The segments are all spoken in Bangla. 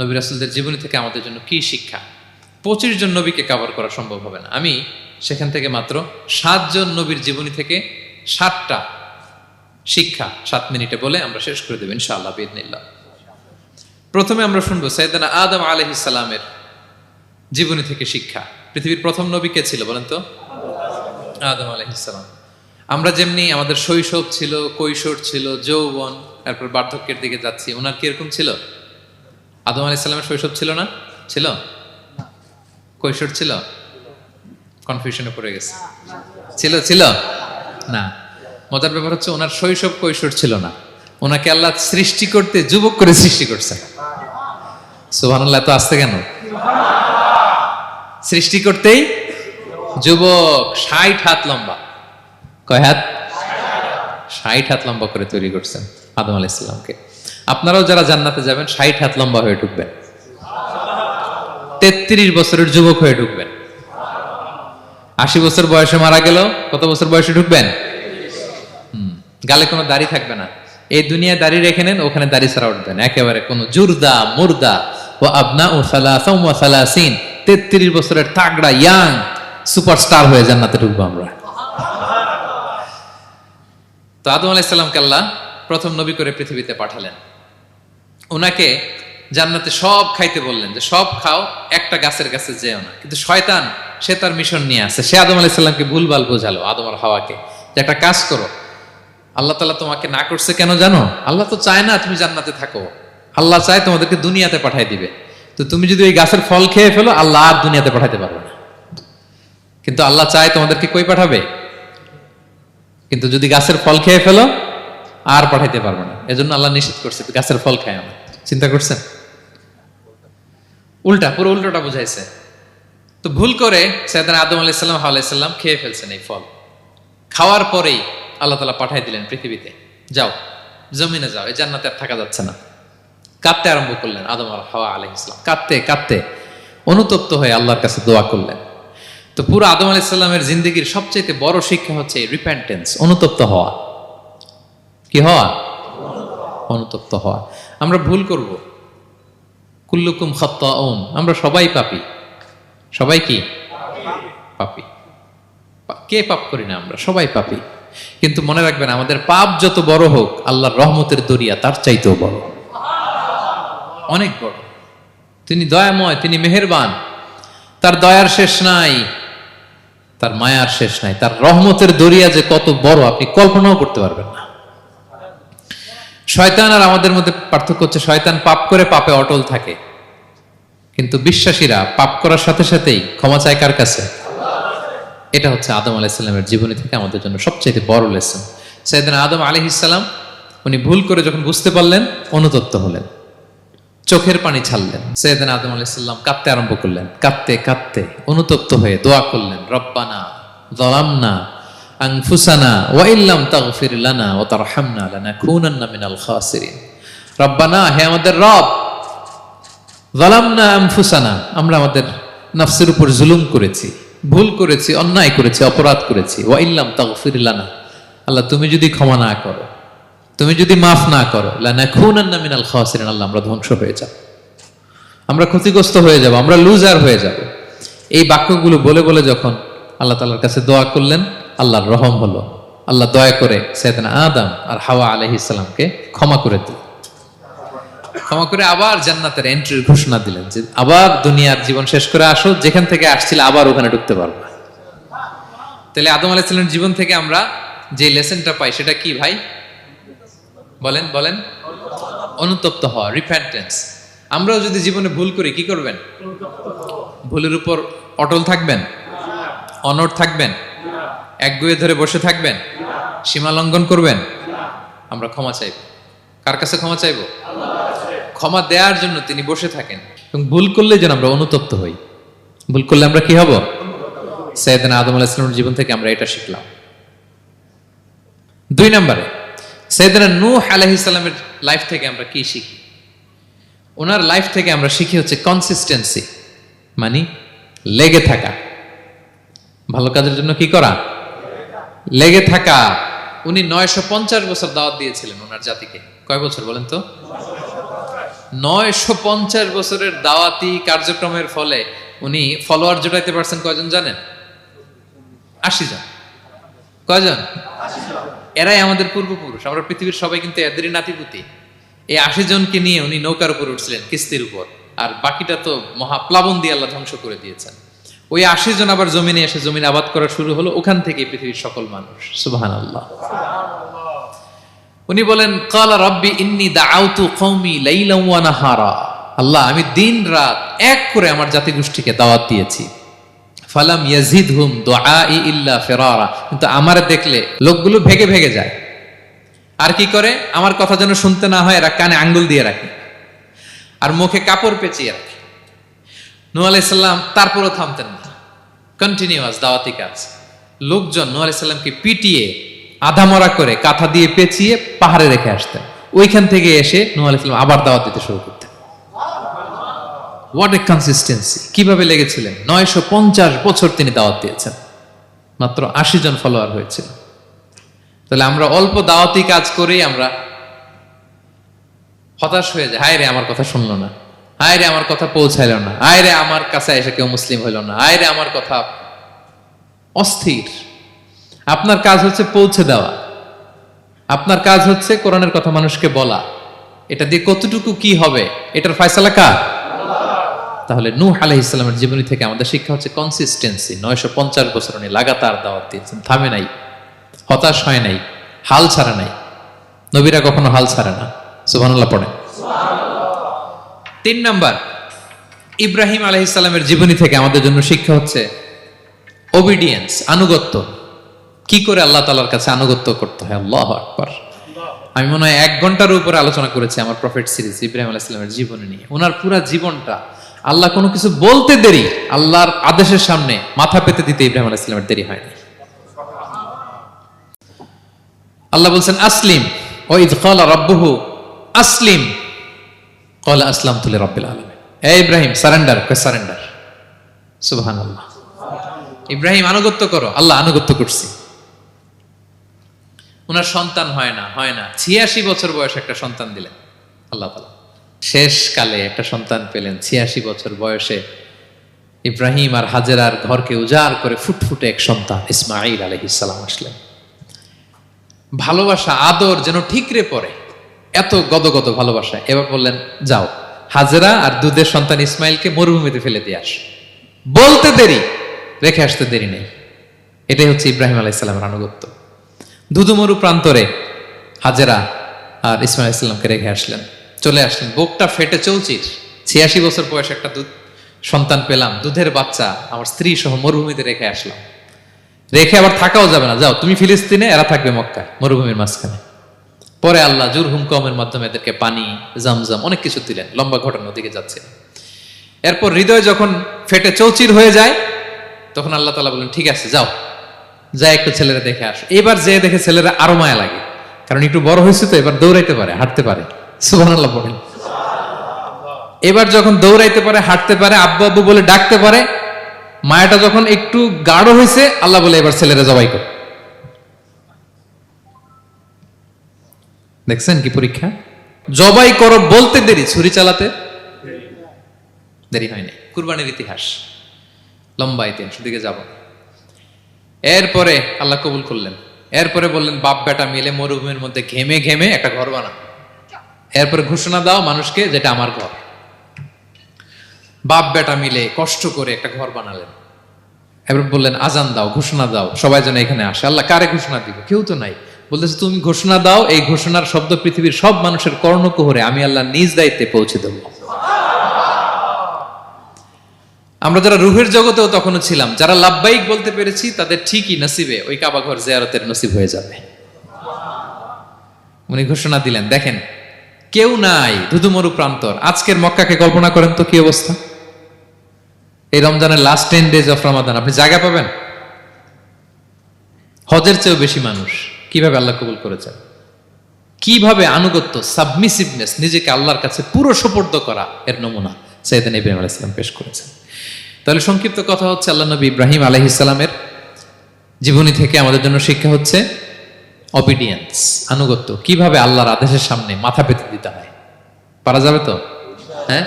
নবী রাসুলদের জীবনী থেকে আমাদের জন্য কি শিক্ষা? পঁচিশ জন নবীকে কাভার করা সম্ভব হবে না। আমি সেখান থেকে মাত্র সাতজন নবীর জীবনী থেকে সাতটা শিক্ষা সাত মিনিটে বলে আমরা শেষ করে দেব ইনশাআল্লাহ বিদিনিল্লাহ প্রথমে আমরা শুনব সৈয়দানা আদম আলহিসাল্লামের জীবনী থেকে শিক্ষা। পৃথিবীর প্রথম নবী কে ছিল বলেন তো? আদম আলহিসাল্লাম আমরা যেমনি আমাদের শৈশব ছিল, কৈশোর ছিল, যৌবন, তারপর বার্ধক্যের দিকে যাচ্ছি, ওনার কীরকম ছিল? আদম আলাইসাল্লামের শৈশব ছিল না? ছিল? কৈশোর ছিল? কনফিউশনে পড়ে গেছে। ছিল ছিল? না। মজার ব্যাপার হচ্ছে ওনার শৈশব কৈশোর ছিল না। ওনাকে আল্লাহ সৃষ্টি করতে যুবক করে সৃষ্টি করছে। সুবহানাল্লাহ, এত আসতে কেন? সৃষ্টি করতেই যুবক ষাট হাত লম্বা। কয় হাত? ষাট হাত। লম্বা করে তৈরি করছেন আদম আলাইসাল্লামকে আপনারাও যারা জান্নাতে যাবেন, ষাট হাত লম্বা হয়ে ঢুকবেন। তেত্রিশ বছরের যুবক হয়ে ঢুকবেন। আশি বছর বয়সে মারা গেল, কত বছর বয়সে ঢুকবেন? গালে কোনো দাড়ি থাকবে না। এই দুনিয়ায় দাড়ি রেখে নেন, ওখানে দাড়ি ছাড়া উঠবেন একেবারে কোনো জুরদা, মুর্দা ও আবনা ও সালাসিন। তেত্রিশ বছরের তাগড়া, ইয়াং সুপারস্টার হয়ে জান্নাতে ঢুকবো আমরা। তো আদম আলাইসাল্লামকে আল্লাহ প্রথম নবী করে পৃথিবীতে পাঠালেন। ওনাকে জান্নাতে সব খাইতে বললেন যে, সব খাও, একটা গাছের কাছে যেও না। কিন্তু শয়তান, সে তার মিশন নিয়ে আসে। সে আদম আলাইসাল্লামকে ভুলভাল বোঝালো, আদম আর হাওয়াকে, যে একটা কাজ করো। আল্লাহ তালা তোমাকে না করছে কেন জানো? আল্লাহ তো চায় না তুমি জান্নাতে থাকো। আল্লাহ চায় তোমাদেরকে দুনিয়াতে পাঠাই দিবে। তো তুমি যদি ওই গাছের ফল খেয়ে ফেলো, আল্লাহ আর দুনিয়াতে পাঠাতে পারবে না। কিন্তু আল্লাহ চায় তোমাদেরকে কই পাঠাবে? কিন্তু যদি গাছের ফল খেয়ে ফেলো, আর পাঠাইতে পারব না। এজন্য আল্লাহ নিষেধ করছে গাছের ফল খায় না। চিন্তা করছেন? উল্টা, পুরো উল্টোটা বুঝাইছে। তো ভুল করে সৈয়দান আদম আলাইসাল্লাম আলাইসাল্লাম খেয়ে ফেলছেন এই ফল। খাওয়ার পরেই আল্লাহ তালা পাঠাই দিলেন পৃথিবীতে। যাও, জমিনে যাও, এই জান্নাতে আর থাকা যাচ্ছে না। কাঁদতে আরম্ভ করলেন আদম আর হাওয়া আলহ ইসলাম কাঁদতে কাঁদতে অনুতপ্ত হয়ে আল্লাহর কাছে দোয়া করলেন। তো পুরো আদম আলাইসাল্লামের জিন্দগির সবচেয়ে বড় শিক্ষা হচ্ছে রিপেন্টেন্স অনুতপ্ত হওয়া। কি হওয়া? অনুতপ্ত হওয়া। আমরা ভুল করব। কুল্লুকুম খত্তাউন। আমরা সবাই পাপি। সবাই কি? পাপি। কে পাপ করি না আমরা? সবাই পাপি। কিন্তু মনে রাখবেন, আমাদের পাপ যত বড় হোক, আল্লাহর রহমতের দরিয়া তার চাইতেও বড়। অনেক বড়। তিনি দয়াময়, তিনি মেহেরবান। তার দয়ার শেষ নাই। তার মায়ার শেষ নাই। তার রহমতের দরিয়া যে কত বড়, আপনি কল্পনাও করতে পারবেন না। শয়তান আর আমাদের মধ্যে পার্থক্য হচ্ছে শয়তান পাপ করে পাপে অটল থাকে। কিন্তু বিশ্বাসীরা পাপ করার সাথে সাথেই ক্ষমা চায় কার কাছে? এটা হচ্ছে আদম আলাইসাল্লামের জীবনী থেকে আমাদের জন্য সবচেয়ে বড় লেসন সাইদিন আদম আলি ইসাল্লাম উনি ভুল করে যখন বুঝতে পারলেন, অনুতপ্ত হলেন। চোখের পানি ছাড়লেন। সৈয়দান আদম আলাইসাল্লাম কাঁদতে আরম্ভ করলেন। কাঁদতে কাঁদতে অনুতপ্ত হয়ে দোয়া করলেন, রব্বানা দলামনা আংফুসানা ওয়াইল্লাম তাগফির লানা ওয়া তারহামনা লানাকুনান্না মিনাল খাসিরিন। রব্বানা, হে আমাদের রব, জালামনা আনফুসানা, আমরা আমাদের নফসের উপর জুলুম করেছি, ভুল করেছি, অন্যায় করেছি, অপরাধ করেছি। ওয়াইল্লাম তাগফির লানা, আল্লাহ তুমি যদি ক্ষমা না করো, তুমি যদি মাফ না করো, লানাকুনান্না মিনাল খাসিরিন, আল্লাহ আমরা ধ্বংস হয়ে যাব। আমরা ক্ষতিগ্রস্ত হয়ে যাব, আমরা লুজার হয়ে যাব। এই বাক্যগুলো বলে বলে যখন আল্লাহ তাআলার কাছে দোয়া করলেন আল্লাহর রহম হলো। আল্লাহ দয়া করে সৈয়দনা আদম আর হাওয়া আলাইহিস সালামকে ক্ষমা করে দিল ক্ষমা করে আবার জান্নাতের এন্ট্রির ঘোষণা দিলেন যে, আবার দুনিয়ার জীবন শেষ করে আসো, যেখান থেকে আসছিল আবার ওখানে ঢুকতে পারব। তাহলে আদম আলাইসাল্লামের জীবন থেকে আমরা যে লেসনটা পাই, সেটা কি ভাই? বলেন বলেন। অনুতপ্ত হওয়া রিপেন্টেন্স আমরাও যদি জীবনে ভুল করি, কি করবেন? ভুলের উপর অটল থাকবেন? অনড় থাকবেন? একগুয়ে ধরে বসে থাকবেন? সীমা লঙ্ঘন করবেন? আমরা ক্ষমা চাইব। কার কাছে ক্ষমা চাইব? ক্ষমা দেওয়ার জন্য তিনি বসে থাকেন। এবং ভুল করলে যেন আমরা অনুতপ্ত হই। ভুল করলে আমরা কি হব? সৈয়দান আদম আলাহ ইসলামের জীবন থেকে আমরা এটা শিখলাম। দুই নম্বরে সৈয়দানা নূহ আলাইহিস সালামের লাইফ থেকে আমরা কি শিখি? ওনার লাইফ থেকে আমরা শিখি হচ্ছে কনসিস্টেন্সি মানে লেগে থাকা। ভালো কাজের জন্য কি করা? লেগে থাকা। উনি নয়শো পঞ্চাশ বছর দাওয়াত দিয়েছিলেন ওনার জাতিকে। কয় বছর বলেন তো? নয়শো পঞ্চাশ বছরের দাওয়াতি কার্যক্রমের ফলে উনি ফলোয়ার জোটাইতে পারছেন কয়জন জানেন? আশি জন। কয়জন? এরাই আমাদের পূর্বপুরুষ। আমরা পৃথিবীর সবাই কিন্তু এদেরই নাতিপুতি। এই আশি জনকে নিয়ে উনি নৌকার উপর উঠছিলেন কিস্তির উপর। আর বাকিটা তো মহাপ্লাবন দিয়ে আল্লাহ ধ্বংস করে দিয়েছেন। ওই আশি জন আবার জমিনে এসে জমিন আবাদ করা শুরু হলো, ওখান থেকে পৃথিবীর সকল মানুষ। সুবাহান আল্লাহ উনি বলেন, কালা রব্বি ইন্নি দাআউতু কওমি লাইলাম ওয়া নাহারা। আল্লাহ, আমি দিন রাত এক করে আমার জাতি গোষ্ঠীকে দাওয়াত দিয়েছি। ফালাম ইয়াজিদ ইয়াজিদহুম দুআই ইল্লা ফিরারা। কিন্তু আমার দেখলে লোকগুলো ভেগে ভেগে যায়। আর কি করে? আমার কথা যেন শুনতে না হয়, এরা কানে আঙ্গুল দিয়ে রাখে। আর মুখে কাপড় পেঁচিয়ে রাখে। নূ আলাইসাল্লাম তারপরও থামতেন না। কন্টিনিউয়াস দাওয়াতি কাজ। লোকজন নূ আলাইসাল্লামকে পিটিয়ে আধামরা করে কাঁথা দিয়ে পেঁচিয়ে পাহাড়ে রেখে আসতেন। ওইখান থেকে এসে নূ আলাইসাল্লাম আবার দাওয়াত দিতে শুরু করতেন। হোয়াট এ কনসিস্টেন্সি কীভাবে লেগেছিলেন? নয়শো পঞ্চাশ বছর তিনি দাওয়াত দিয়েছেন। মাত্র আশি জন ফলোয়ার হয়েছিল। তাহলে আমরা অল্প দাওয়াতি কাজ করেই আমরা হতাশ হয়ে যায় হায় রে, আমার কথা শুনলো না। হায় রে আমার কথা পৌঁছাইলো না। হায় রে আমার কাছে এসে কেউ মুসলিম হইল না। হায় রে আমার কথা অস্থির। আপনার কাজ হচ্ছে পৌঁছে দেওয়া। আপনার কাজ হচ্ছে কোরআনের কথা মানুষকে বলা। এটা দিয়ে কতটুকু কি হবে? এটার ফয়সালা কার? তাহলে নূহ আলাহ ইসলামের জীবনী থেকে আমাদের শিক্ষা হচ্ছে কনসিস্টেন্সি নয়শো পঞ্চাশ বছর উনি লাগাতার দাওয়াত দিয়েছেন। থামে নাই। হতাশ হয় নাই। হাল ছাড়ে নাই। নবীরা কখনো হাল ছাড়ে না। সুবহানাল্লাহ পড়ে তিন নাম্বার, ইব্রাহিম আলহ ইসলামের জীবনী থেকে আমাদের জন্য শিক্ষা হচ্ছে ওবিডিয়েন্স আনুগত্য। কি করে আল্লাহ তালার কাছে আনুগত্য করতে হয়? আল্লাহ আকবার। আমি মনে হয় এক ঘণ্টার উপরে আলোচনা করেছি আমার প্রফেট সিরিজ ইব্রাহিম আলাহ ইসলামের জীবনী নিয়ে। ওনার পুরা জীবনটা আল্লাহ কোনো কিছু বলতে দেরি, আল্লাহর আদেশের সামনে মাথা পেতে দিতে ইব্রাহিম আলাহ ইসলামের দেরি হয়নি। আল্লাহ বলছেন, আসলিম, ও ইদ রব্বহু, আসলিম কলা আসলাম তুলে রব্বিল আলম এ ইব্রাহিম সারেন্ডার সারেন্ডার সুবহান আল্লাহ ইব্রাহিম, আনুগত্য করো। আল্লাহ আনুগত্য করছি। ওনার সন্তান হয় না হয় না। ছিয়াশি বছর একটা সন্তান দিলেন। আল্লাহ তালা শেষ কালে একটা সন্তান পেলেন। ছিয়াশি বছর বয়সে ইব্রাহিম আর হাজেরার ঘরকে উজাড় করে ফুটফুটে এক সন্তান ইসমাইল আলহিসাল্লাম আসলেন। ভালোবাসা, আদর যেন ঠিকরে পড়ে এত গদগদ ভালোবাসা। এবার বললেন, যাও, হাজেরা আর দুধের সন্তান ইসমাইলকে মরুভূমিতে ফেলে দিয়ে আস। বলতে দেরি, রেখে আসতে দেরি নেই। এটাই হচ্ছে ইব্রাহিম আলাইসাল্লামের আনুগত্য। ধুধুমরু প্রান্তরে হাজেরা আর ইসমাইল ইসলামকে রেখে আসলেন। চলে আসলেন। বুকটা ফেটে চৌচির। ছিয়াশি বছর বয়সে একটা দুধ সন্তান পেলাম। দুধের বাচ্চা, আমার স্ত্রী সহ মরুভূমিতে রেখে আসলাম। রেখে আবার থাকাও যাবে না। যাও, তুমি ফিলিস্তিনে, এরা থাকবে মক্কায়, মরুভূমির মাঝখানে। পরে আল্লাহ জুর হুমকমের মাধ্যমে এদেরকে পানি, জামজাম অনেক কিছু দিলেন, লম্বা ঘটনার দিকে যাচ্ছে। এরপর হৃদয় যখন ফেটে চৌচির হয়ে যায়, তখন আল্লাহ তালা বলেন, ঠিক আছে, যাও। যা একটু ছেলেরা দেখে আসো। এবার যে দেখে ছেলেরা আরও মায়া লাগে। কারণ একটু বড় হয়েছে তো, এবার দৌড়াইতে পারে, হাঁটতে পারে। সুবাহ পড়েন এবার যখন দৌড়াইতে পারে, হাঁটতে পারে, আব্বু আব্বু বলে ডাকতে পারে, মায়াটা যখন একটু গাঢ় হয়েছে, আল্লাহ বলে, এবার ছেলেরা জবাই করে। দেখছেন কি পরীক্ষা? জবাই করো বলতে দেরি ছুরি চালাতে? দেরি। হয়নি কুরবানির ইতিহাস। লম্বা ইতিহাস দিকে যাব। এরপরে আল্লাহ কবুল করলেন। এরপরে বললেন বাপ বেটা মিলে মরুভূমির মধ্যে ঘেমে ঘেমে একটা ঘর বানা এরপরে ঘোষণা দাও মানুষকে যেটা আমার ঘর। বাপ বেটা মিলে কষ্ট করে একটা ঘর বানালেন। এবার বললেন আজান দাও ঘোষণা দাও সবাই যেন এখানে আসে। আল্লাহ কারে ঘোষণা দিব? কেউ তো নাই। বলতেছে, তুমি ঘোষণা দাও, এই ঘোষণার শব্দ পৃথিবীর সব মানুষের কর্ণকুহরে আমি আল্লাহ নিজ দায়িত্বে পৌঁছে দেব। আমরা যারা রুহের জগতেও তখনও ছিলাম, যারা লাভবাহিক বলতে পেরেছি, তাদের ঠিকই নসিবে ওই কাবা ঘর জিয়ারতের নসিব হয়ে যাবে। উনি ঘোষণা দিলেন, দেখেন, কেউ নাই ধুধুমরু প্রান্তর। আজকের মক্কাকে কল্পনা করেন তো কি অবস্থা? এই রমজানের last ten days of Ramadan আপনি জায়গা পাবেন? হজের চেয়েও বেশি মানুষ। কীভাবে আল্লাহ কবুল করেছেন? কীভাবে আনুগত্য সাবমিসিভনেস নিজেকে আল্লাহর কাছে পুরো সোপর্দ করা এর নমুনা সৈয়দিন ইব্রাহিম আলাহ ইসলাম পেশ করেছেন। তাহলে সংক্ষিপ্ত কথা হচ্ছে, আল্লাহ নবী ইব্রাহিম আলহ ইসলামের জীবনী থেকে আমাদের জন্য শিক্ষা হচ্ছে অবিডিয়েন্স আনুগত্য, কীভাবে আল্লাহর আদেশের সামনে মাথা পেতে দিতে হয়। পারা যাবে তো? হ্যাঁ?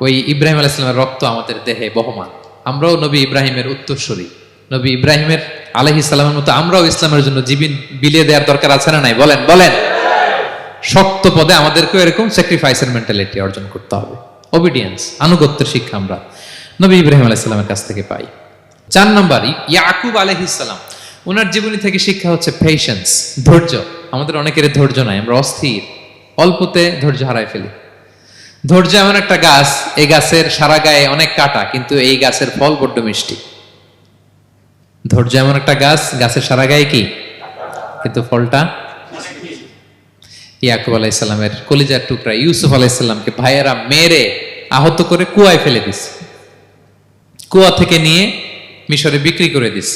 ওই ইব্রাহিম আলাইসালামের রক্ত আমাদের দেহে বহমান। আমরাও নবী ইব্রাহিমের উত্তরসূরি। নবী ইব্রাহিমের আলহি সালামের মতো আমরাও ইসলামের জন্য জীবন বিলিয়ে দেওয়ার দরকার আছে না নাই? বলেন বলেন। শক্ত পদে আমাদেরকেও এরকম স্যাক্রিফাইসের মেন্টালিটি অর্জন করতে হবে। ওবিডিয়েন্স আনুগত্যের শিক্ষা আমরা নবী ইব্রাহিম আলাইসালামের কাছ থেকে পাই। চার নম্বর ইয়াকুব আলহিসাল্লাম ওনার জীবনী থেকে শিক্ষা হচ্ছে পেশেন্স ধৈর্য। আমাদের অনেকের ধৈর্য নাই, আমরা অস্থির। অল্পতে ধৈর্য হারাই ফেলি। ধৈর্য এমন একটা গাছ, এই গাছের সারা গায়ে অনেক কাটা, কিন্তু এই গাছের ফল বড্ড মিষ্টি। ধৈর্য এমন একটা গাছ, গাছের সারা গায়ে কি? কিন্তু ফলটা? ইয়াকুব আলাইসাল্লামের কলিজার টুকরা, ইউসুফ আলাইসাল্লামকে ভাইয়েরা মেরে আহত করে কুয়ায় ফেলে দিস কুয়া থেকে নিয়ে মিশরে বিক্রি করে দিস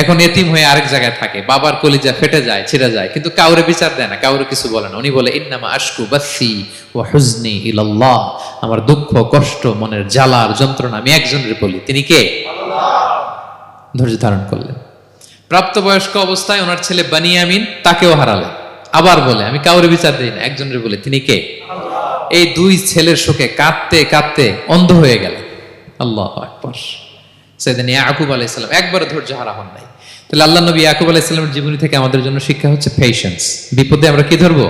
এখন এতিম হয়ে আরেক জায়গায় থাকে। বাবার কলিজা ফেটে যায়, ছিঁড়ে যায়, কিন্তু কাউরে বিচার দেয় না, কাউরে কিছু বলে না। উনি বলে, ইন্নামা আশকু বাসি ও হুজনি ইলাল্লাহ। আমার দুঃখ, কষ্ট, মনের জ্বালার যন্ত্রণা আমি একজনের বলি। তিনি কে? ধৈর্য ধারণ করলেন। প্রাপ্তবয়স্ক অবস্থায় ওনার ছেলে বানিয়ামিন তাকেও হারালেন। আবার বলে, আমি কাউরে বিচার দিই না, একজনের বলে, তিনি কে? এই দুই ছেলের শোকে কাঁদতে কাঁদতে অন্ধ হয়ে গেল আল্লাহ আকবর। সেদিন ইয়াকুব আলাইসাল্লাম একবার ধৈর্য হারা হন নাই। তাহলে আল্লাহ নবী ইয়াকুব আলাইসাল্লামের জীবনী থেকে আমাদের জন্য শিক্ষা হচ্ছে পেশেন্স বিপদে আমরা কি ধরবো?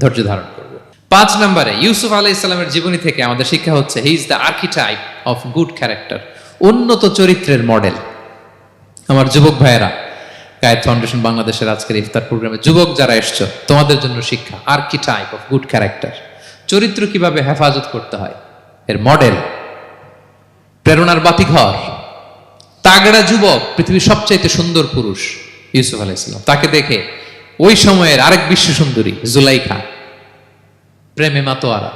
ধৈর্য ধারণ করব। পাঁচ নম্বরে, ইউসুফ আলাই ইসলামের জীবনী থেকে আমাদের শিক্ষা হচ্ছে he is the archetype of good character উন্নত চরিত্রের মডেল। আমার যুবক ভাইয়েরা গায়ের ফাউন্ডেশন বাংলাদেশের আজকের ইফতার প্রোগ্রামে, যুবক যারা এসছো, তোমাদের জন্য শিক্ষা আর্কিটাইপ অফ গুড ক্যারেক্টার চরিত্র কীভাবে হেফাজত করতে হয়? এর মডেল, প্রেরণার বাতিঘর। তাগড়া যুবক, পৃথিবীর সবচাইতে সুন্দর পুরুষ, ইউসুফ আলাইসাল্লাম তাকে দেখে ওই সময়ের আরেক বিশ্ব সুন্দরী জুলাইখা। প্রেমে মাতোয়ারা।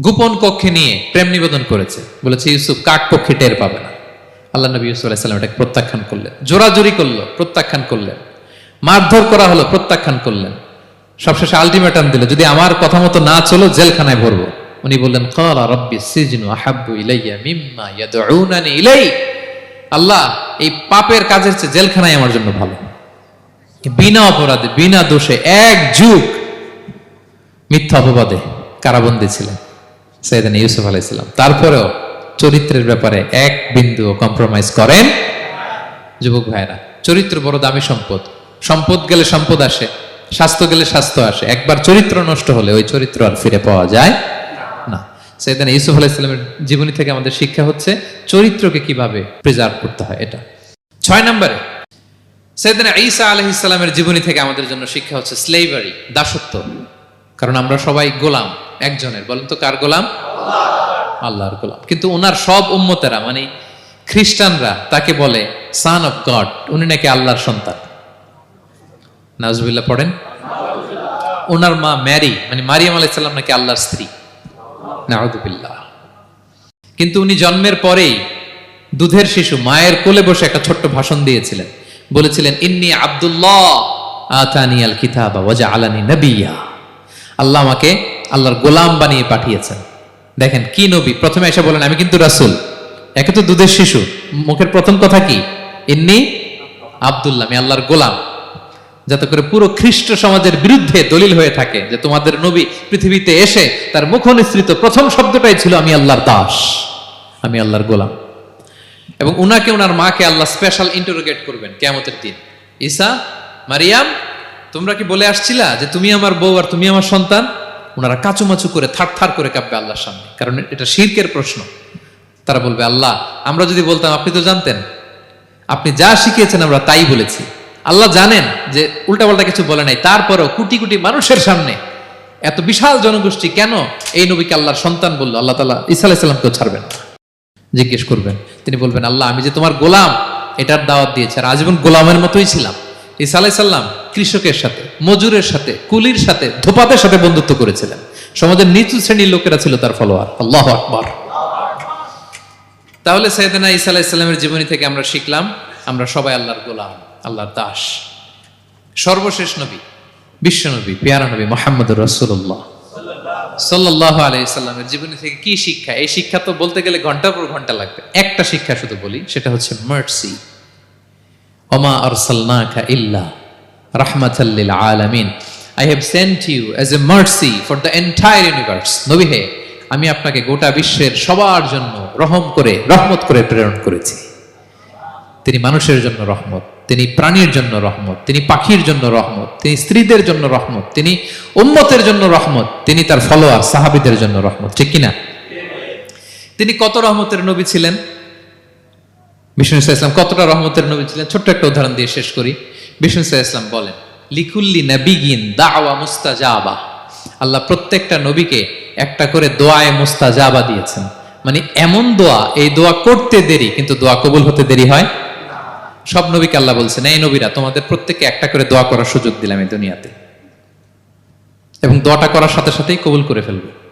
গোপন কক্ষে নিয়ে প্রেম নিবেদন করেছে। বলেছে, ইউসুফ, কাক পক্ষে টের পাবে না? আল্লাহ নবী ইউসুফ আলাইসাল্লাম এটাকে প্রত্যাখ্যান করলেন। জোরাজুরি করল, প্রত্যাখ্যান করলেন। মারধর করা হলো, প্রত্যাখ্যান করলেন। সবশেষে আলটিমেটাম দিল, যদি আমার কথা মতো না চলো, জেলখানায় ভরবো। উনি বললেন কালা রব্বি সিজনু আহাব্বু ইলাইয়া মিম্মা ইয়াদউনানি ইলাই। আল্লাহ, এই পাপের কাজের চেয়ে জেলখানায় আমার জন্য ভালো। বিনা অপরাধে, বিনা দোষে, এক যুগ মিথ্যা অপবাদে কারাবন্দী ছিলেন। সৈয়দান ইউসুফ আলাইসাল্লাম তারপরেও চরিত্রের ব্যাপারে এক বিন্দু কম্প্রোমাইজ করেন যুবক ভাইরা চরিত্র বড় দামি সম্পদ। সম্পদ গেলে সম্পদ আসে, স্বাস্থ্য গেলে স্বাস্থ্য আসে। একবার চরিত্র নষ্ট হলে ওই চরিত্র আর ফিরে পাওয়া যায় না। সৈয়দান ইউসুফ আলাইসাল্লামের জীবনী থেকে আমাদের শিক্ষা হচ্ছে চরিত্রকে কীভাবে প্রিজার্ভ করতে হয় এটা। ছয় নম্বরে, সৈয়দান ঈসা আলহ ইসলামের জীবনী থেকে আমাদের জন্য শিক্ষা হচ্ছে স্লেভারি দাসত্ব। কারণ আমরা সবাই গোলাম। একজনের, বলেন তো কার গোলাম? আল্লাহর গোলাম। কিন্তু ওনার সব উম্মতেরা মানে খ্রিস্টানরা তাকে বলে সান অফ গড উনি নাকি আল্লাহর সন্তান। নাজবিল্লাহ পড়েন? ওনার মা ম্যারি মানে মারিয়াম আলাইসাল্লাম নাকি আল্লাহর স্ত্রী। নাহদুবিল্লাহ কিন্তু উনি জন্মের পরেই দুধের শিশু, মায়ের কোলে বসে একটা ছোট্ট ভাষণ দিয়েছিলেন। বলেছিলেন, ইন্নি আব্দুল্লাহ আতানি আল কিতাবা ওয়াজা আলানি নবিয়া। আল্লাহ আমাকে আল্লাহর গোলাম বানিয়ে পাঠিয়েছেন। দেখেন, কি নবী? প্রথমে এসে বলেন, আমি কিন্তু রাসুল। একে তো দুধের শিশু। মুখের প্রথম কথা কি? এমনি আব্দুল্লাহ, আমি আল্লাহর গোলাম। যাতে করে পুরো খ্রিস্ট সমাজের বিরুদ্ধে দলিল হয়ে থাকে যে তোমাদের নবী পৃথিবীতে এসে তার মুখ নিঃসৃত প্রথম শব্দটাই ছিল, আমি আল্লাহর দাস, আমি আল্লাহর গোলাম। এবং উনাকে ওনার মাকে আল্লাহ স্পেশাল ইন্টারোগেট করবেন কেমতের দিন। ঈসা, মারিয়াম, তোমরা কি বলে আসছিলা যে, তুমি আমার বউ আর তুমি আমার সন্তান? ওনারা কাচুমাচু করে থার করে কাঁপবে আল্লাহর সামনে। কারণ এটা শিরকের প্রশ্ন। তারা বলবে, আল্লাহ, আমরা যদি বলতাম, আপনি তো জানতেন। আপনি যা শিখিয়েছেন আমরা তাই বলেছি। আল্লাহ জানেন যে উল্টাপাল্টা কিছু বলে নাই। তারপরও কোটি কোটি মানুষের সামনে এত বিশাল জনগোষ্ঠী কেন এই নবীকে আল্লাহর সন্তান বলল? আল্লাহ তালা ইসা আলাইসাল্লামকেও ছাড়বেন। জিজ্ঞেস করবেন। তিনি বলবেন, আল্লাহ, আমি যে তোমার গোলাম, এটার দাওয়াত দিয়েছি। আর আজীবন গোলামের মতোই ছিলাম। ইসা আলাইসাল্লাম কৃষকের সাথে, মজুরের সাথে, কুলির সাথে ধোপাতের সাথে বন্ধুত্ব করেছিলেন। সমাজের নিচু শ্রেণির লোকেরা ছিল তার ফলোয়ার আল্লাহ আকবর। তাহলে সৈয়দনা ইসা আলাইসাল্লামের জীবনী থেকে আমরা শিখলাম, আমরা সবাই আল্লাহর গোলাম, আল্লাহর দাস। সর্বশেষ নবী, বিশ্ব নবী, পেয়ারা নবী মোহাম্মদ রসুল্লাহ সাল্লাহ আলাইসাল্লামের জীবনী থেকে কি শিক্ষা? এই শিক্ষা তো বলতে গেলে ঘণ্টার পর ঘণ্টা লাগবে। একটা শিক্ষা শুধু বলি, সেটা হচ্ছে মার্সি ওমা আরসালনাকা ইল্লা রাহমাতাল্লিল আলামিন। I have sent you as a mercy for the entire universe নবী হে, আমি আপনাকে গোটা বিশ্বের সবার জন্য রহম করে, রহমত করে প্রেরণ করেছি। তিনি মানুষের জন্য রহমত, তিনি প্রাণীর জন্য রহমত, তিনি পাখির জন্য রহমত, তিনি স্ত্রীদের জন্য রহমত, তিনি উম্মতের জন্য রহমত, তিনি তার ফলোয়ার, সাহাবিদের জন্য রহমত। ঠিক কিনা? তিনি কত রহমতের নবী ছিলেন? বিষ্ণু ইসলাম কতটা রহমতের নবী ছিলেন? ছোট্ট একটা উদাহরণ দিয়ে শেষ করি। বিষ্ণু ইসা ইসলাম বলেন, লিকুল্লি নাবিগিন দাওয়া মুস্তাজাবা। আল্লাহ প্রত্যেকটা নবীকে একটা করে দোয়ায় মুস্তাজাবা দিয়েছেন। মানে এমন দোয়া, এই দোয়া করতে দেরি, কিন্তু দোয়া কবুল হতে দেরি হয়? সব নবীকে আল্লাহ বলছেন, এই নবীরা, তোমাদের প্রত্যেককে একটা করে দোয়া করার সুযোগ দিলাম এই দুনিয়াতে। এবং দোয়াটা করার সাথে সাথেই কবুল করে ফেলবে।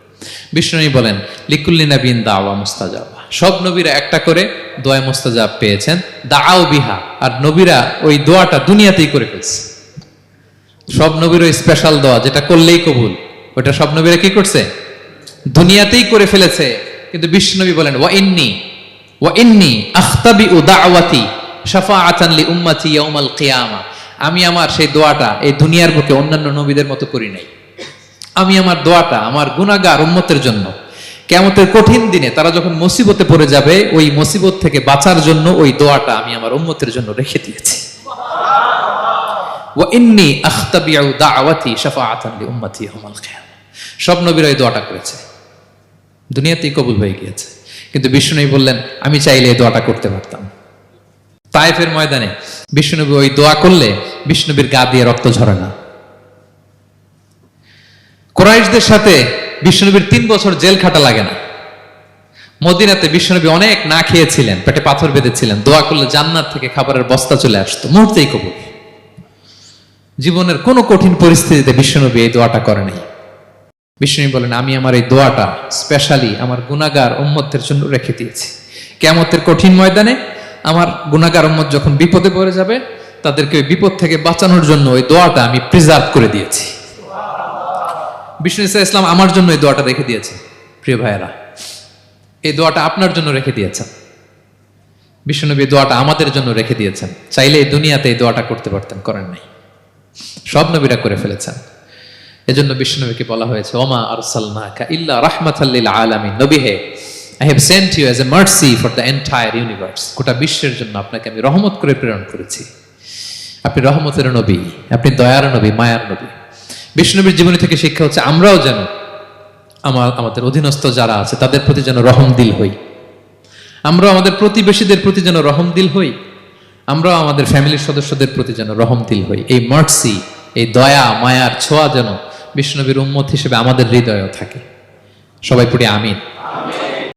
বিষ্ণুনী বলেন, লিকুল্লি নবীন দাওয়া মুস্তাজাবা। সব নবীরা একটা করে দোয়া মুস্তাজাব পেয়েছেন দাও বিহা। আর নবীরা ওই দোয়াটা দুনিয়াতেই করে ফেলছে। সব নবীর ওই স্পেশাল দোয়া, যেটা করলেই কবুল ওটা সব নবীরা কি করছে? দুনিয়াতেই করে ফেলেছে। কিন্তু বিষ্ণুনবী বলেন, ওয়া ইন্নি ওয়া ইন্নি আখতাবি উ দাওয়াতি শাফাআতান লি উম্মতি ইয়াউমাল কিয়ামা। আমি আমার সেই দোয়াটা এই দুনিয়ার বুকে অন্যান্য নবীদের মতো করি নাই। আমি আমার দোয়াটা, আমার গুনাহগার উম্মতের জন্য। কেমতের কঠিন দিনে তারা যখন মুসিবতে পড়ে যাবে, ওই মুসিবত থেকে বাঁচার জন্য ওই দোয়াটা আমি আমার উম্মতের জন্য রেখে দিয়েছি। ইন্নি আখতাবিউ দাওয়াতি শাফাআতান লি উম্মতি ইয়াউমাল কিয়ামা। সব নবীরা এই দোয়াটা করেছে। দুনিয়াতেই কবুল হয়ে গিয়েছে। কিন্তু বিষ্ণুনবী বললেন, আমি চাইলে এই দোয়াটা করতে পারতাম। তায়েফের ময়দানে বিষ্ণুনবী ওই দোয়া করলে বিষ্ণুবীর গা দিয়ে রক্ত ঝরে না। কোরাইশদের সাথে বিষ্ণুনবীর তিন বছর জেল খাটা লাগে না। মদিনাতে বিষ্ণুনবী অনেক না খেয়েছিলেন, পেটে পাথর বেঁধেছিলেন, দোয়া করলে জান্নাত থেকে খাবারের বস্তা চলে আসতো মুহূর্তেই কবুল। জীবনের কোনো কঠিন পরিস্থিতিতে বিষ্ণুনবী এই দোয়াটা করে নাই। বলেন, আমি আমার এই দোয়াটা স্পেশালি আমার গুনাগার উম্মতের জন্য রেখে দিয়েছি। কেমতের কঠিন ময়দানে আমার গুনাগার উম্মত যখন বিপদে পড়ে যাবে, তাদেরকে বিপদ থেকে বাঁচানোর জন্য ওই দোয়াটা আমি প্রিজার্ভ করে দিয়েছি। বিষ্ণু ইসা ইসলাম আমার জন্য এই দোয়াটা রেখে দিয়েছে, প্রিয় ভাইয়েরা। এই দোয়াটা আপনার জন্য রেখে দিয়েছেন। বিষ্ণুনবী দোয়াটা আমাদের জন্য রেখে দিয়েছেন। চাইলে এই দুনিয়াতে এই দোয়াটা করতে পারতেন, করেন নাই। সব নবীরা করে ফেলেছেন। এজন্য বিষ্ণুনবীকে বলা হয়েছে, ওমা আরসালনাকা ইল্লা রাহমাতাল্লিল আলামিন। নবী হে I have sent you as a mercy for the entire universe গোটা বিশ্বের জন্য আপনাকে আমি রহমত করে প্রেরণ করেছি। আপনি রহমতের নবী, আপনি দয়ার নবী, মায়ার নবী। বিষ্ণুনবীর জীবনী থেকে শিক্ষা হচ্ছে, আমরাও যেন আমার, আমাদের অধীনস্থ যারা আছে, তাদের প্রতি যেন রহম দিল হই। আমরাও আমাদের প্রতিবেশীদের প্রতি যেন রহম দিল হই। আমরাও আমাদের ফ্যামিলির সদস্যদের প্রতি যেন রহম দিল হই। এই মার্সি এই দয়া, মায়ার ছোঁয়া যেন বিষ্ণবীর উন্মত হিসেবে আমাদের হৃদয়েও থাকে। সবাই পড়ি আমিন।